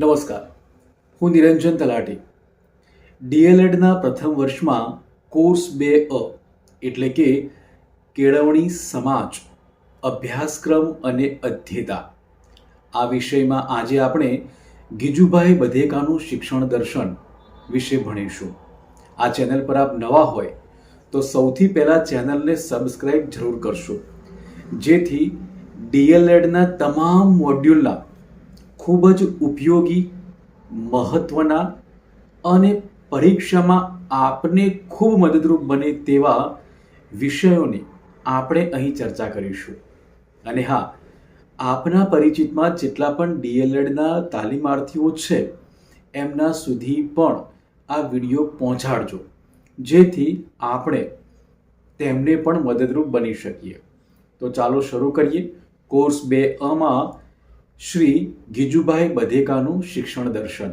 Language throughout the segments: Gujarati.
નમસ્કાર. હું નિરંજન તલાટી. ડીએલએડના પ્રથમ વર્ષમાં કોર્સ બે અ, એટલે કે કેળવણી સમાજ, અભ્યાસક્રમ અને અધ્યતા. આ વિષયમાં આજે આપણે ગીજુભાઈ બધેકાનું શિક્ષણ દર્શન વિશે ભણીશું. આ ચેનલ પર આપ નવા હોય તો સૌથી પહેલાં ચેનલને સબસ્ક્રાઈબ જરૂર કરશો. જેથી ડીએલએડના તમામ મોડ્યુલના ખૂબ જ ઉપયોગી, મહત્વના અને પરીક્ષામાં આપને ખૂબ મદદરૂપ બને તેવા વિષયોની આપણે અહીં ચર્ચા કરીશું. અને હા, આપના પરિચિતમાં જેટલા પણ ડીએલએડના તાલીમાર્થીઓ છે, એમના સુધી પણ આ વીડિયો પહોંચાડજો, જેથી આપણે તેમને પણ મદદરૂપ બની શકીએ. તો ચાલો શરૂ કરીએ. કોર્સ બે અમાં શ્રી ગીજુભાઈ બધેકાનું શિક્ષણ દર્શન.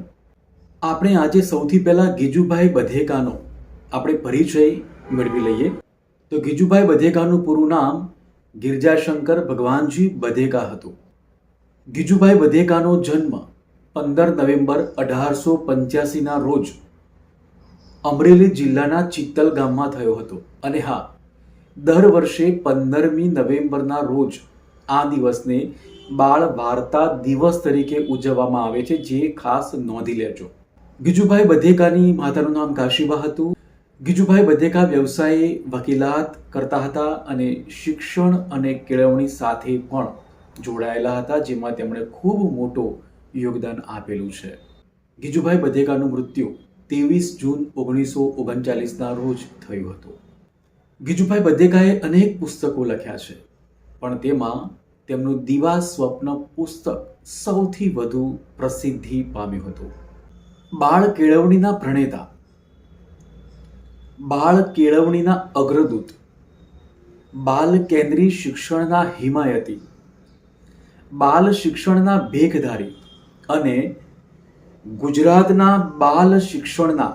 આપણે આજે સૌથી પહેલાં ગીજુભાઈ બધેકાનો આપણે પરિચય મેળવી લઈએ. તો ગીજુભાઈ બધેકાનું પૂરું નામ ગિરજાશંકર ભગવાનજી બધેકા હતું. ગીજુભાઈ બધેકાનો જન્મ પંદર નવેમ્બર અઢારસો પંચ્યાસીના રોજ અમરેલી જિલ્લાના ચિત્તલ ગામમાં થયો હતો. અને હા, દર વર્ષે પંદરમી નવેમ્બરના રોજ આ દિવસને બાળ વાર્તા દિવસ તરીકે ઉજવવામાં આવે છે, જે ખાસ નોંધી લેજો. ગીજુભાઈ બધેકાની માતાનું નામ કાશીબા હતું. ગીજુભાઈ બધેકા વ્યવસાયે વકીલાત કરતા હતા અને શિક્ષણ અને કેળવણી સાથે પણ જોડાયેલા હતા, જેમાં તેમણે ખૂબ મોટો યોગદાન આપેલું છે. ગીજુભાઈ બધેકાનું મૃત્યુ ત્રેવીસ જૂન ઓગણીસો ઓગણચાલીસના રોજ થયું હતું. ગીજુભાઈ બધેકાએ અનેક પુસ્તકો લખ્યા છે, પણ તેમાં તેમનું દિવા સ્વપ્ન પુસ્તક સૌથી વધુ પ્રસિદ્ધિ પામ્યું હતું. બાળ કેળવણીના પ્રણેતા. બાળ કેળવણીના અગ્રદૂત. બાલ કેન્દ્રી શિક્ષણના હિમાયતી. બાલ શિક્ષણના ભેખધારી અને ગુજરાતના બાલ શિક્ષણના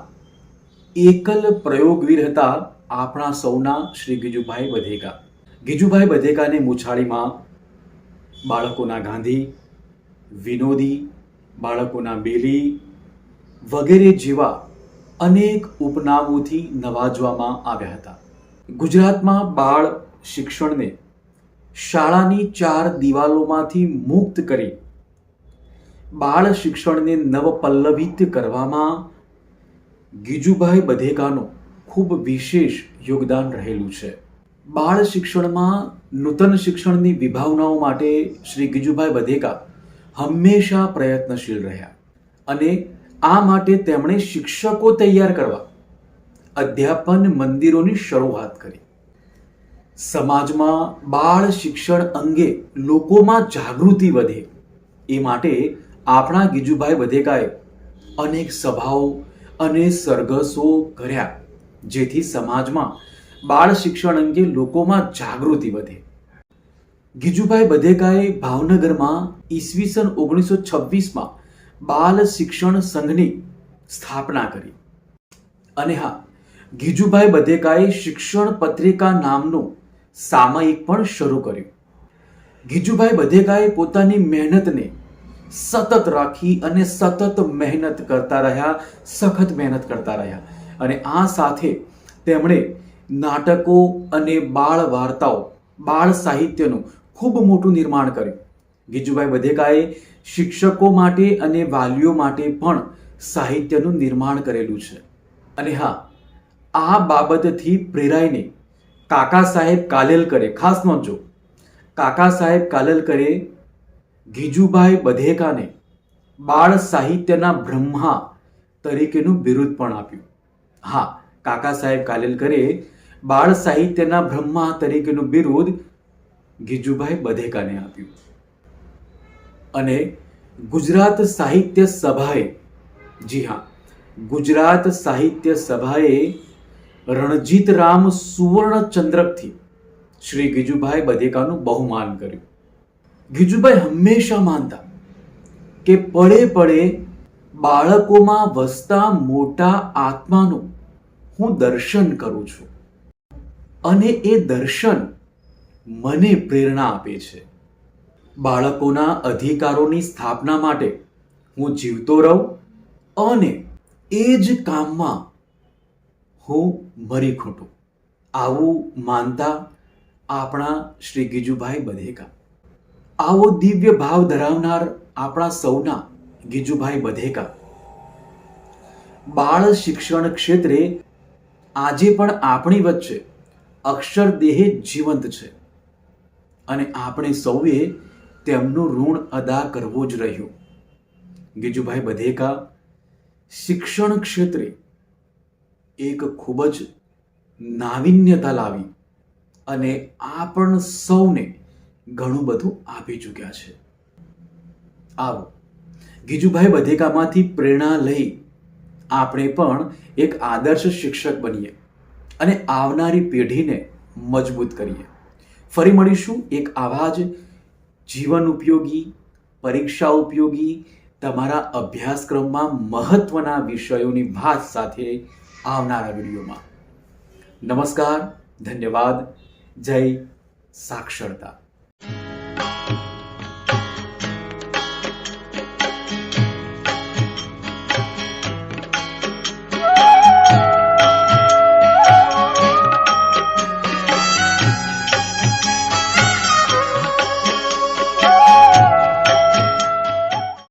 એકલ પ્રયોગવીર હતા આપણા સૌના શ્રી ગીજુભાઈ બધેકા. ગીજુભાઈ બધેકાને મુછાળીમાં બાળકોના ગાંધી, વિનોદી, બાળકોના બેલી વગેરે જેવા અનેક ઉપનામોથી નવાજવામાં આવ્યા હતા. ગુજરાતમાં બાળ શિક્ષણને શાળાની ચાર દિવાલોમાંથી મુક્ત કરી બાળ શિક્ષણને નવપલ્લવિત કરવામાં ગીજુભાઈ બધેકાનું ખૂબ વિશેષ યોગદાન રહેલું છે. બાળ શિક્ષણમાં નૂતન શિક્ષણની વિભાવનાઓ માટે શ્રી ગીજુભાઈ બધેકા હંમેશા પ્રયત્નશીલ રહ્યા અને આ માટે તેમણે શિક્ષકો તૈયાર કરવા અધ્યાપન મંદિરોની શરૂઆત કરી. સમાજમાં બાળ શિક્ષણ અંગે લોકોમાં જાગૃતિ વધે એ માટે આપણા ગીજુભાઈ બધેકાએ અનેક સભાઓ અને સરઘસો કર્યા, જેથી સમાજમાં બાળ શિક્ષણ અંગે લોકોમાં જાગૃતિ વધે. ગીજુભાઈ બધેકાએ ભાવનગરમાં ઈસવીસન ઓગણીસો છવ્વીસમાં બાલ શિક્ષણ સંઘની સ્થાપના કરી. અને હા, ગીજુભાઈ બધેકાએ શિક્ષણ પત્રિકા નામનું સામયિક પણ શરૂ કર્યું. ગીજુભાઈ બધેકાએ પોતાની મહેનતને સતત રાખી અને સતત મહેનત કરતા રહ્યા, સખત મહેનત કરતા રહ્યા. અને આ સાથે તેમણે નાટકો અને બાળ વાર્તાઓ, બાળ સાહિત્યનું ખૂબ મોટું નિર્માણ કર્યું. ગીજુભાઈ બધેકાએ શિક્ષકો માટે અને વાલીઓ માટે પણ સાહિત્યનું નિર્માણ કરેલું છે. અને હા, આ બાબતથી પ્રેરાઈને કાકા સાહેબ કાલેલકરે, ખાસ નોંધજો, કાકા સાહેબ કાલેલકરે ગીજુભાઈ બધેકાને બાળ સાહિત્યના બ્રહ્મા તરીકેનું બિરુદ પણ આપ્યું. હા, કાકા સાહેબ કાલેલકરે બાળ સાહિત્યના બ્રહ્મા તરીકેનું બિરુદ ગીજુભાઈ બધેકાને આપ્યું. અને ગુજરાત સાહિત્ય સભાએ, જી હા, ગુજરાત સાહિત્ય સભાએ રણજીતરામ સુવર્ણ ચંદ્રકથી શ્રી ગીજુભાઈ બધેકાનું બહુમાન કર્યું. ગીજુભાઈ હંમેશા માનતા કે પળે પળે બાળકોમાં વસતા મોટા આત્માનું હું દર્શન કરું છું. અને એ દર્શન મને પ્રેરણા આપે છે. બાળકોના અધિકારોની સ્થાપના માટે હું જીવતો રહું અને એ જ કામમાં હું મરી ખોટું. આવું માનતા આપણા શ્રી ગીજુભાઈ બધેકા. આવો દિવ્ય ભાવ ધરાવનાર આપણા સૌના ગીજુભાઈ બધેકા. બાળ શિક્ષણ ક્ષેત્રે આજે પણ આપણી વચ્ચે અક્ષરદેહે જીવંત છે. અને આપણે સૌએ તેમનું ઋણ અદા કરવું જ રહ્યું. ગીજુભાઈ બધેકા, શિક્ષણ ક્ષેત્રે એક ખૂબ જ નાવિન્યતા લાવી અને આપણ સૌને ઘણું બધું આપી ચૂક્યા છે. આવો, ગીજુભાઈ બધેકામાંથી પ્રેરણા લઈ આપણે પણ એક આદર્શ શિક્ષક બનીએ. અને આવનારી પેઢીને મજબૂત કરીએ. ફરી મળીશું એક આવા જ જીવન ઉપયોગી, પરીક્ષા ઉપયોગી, તમારા અભ્યાસક્રમમાં મહત્વના વિષયોની ભાત સાથે આવનારા વિડીયોમાં. નમસ્કાર, ધન્યવાદ, જય સાક્ષરતા.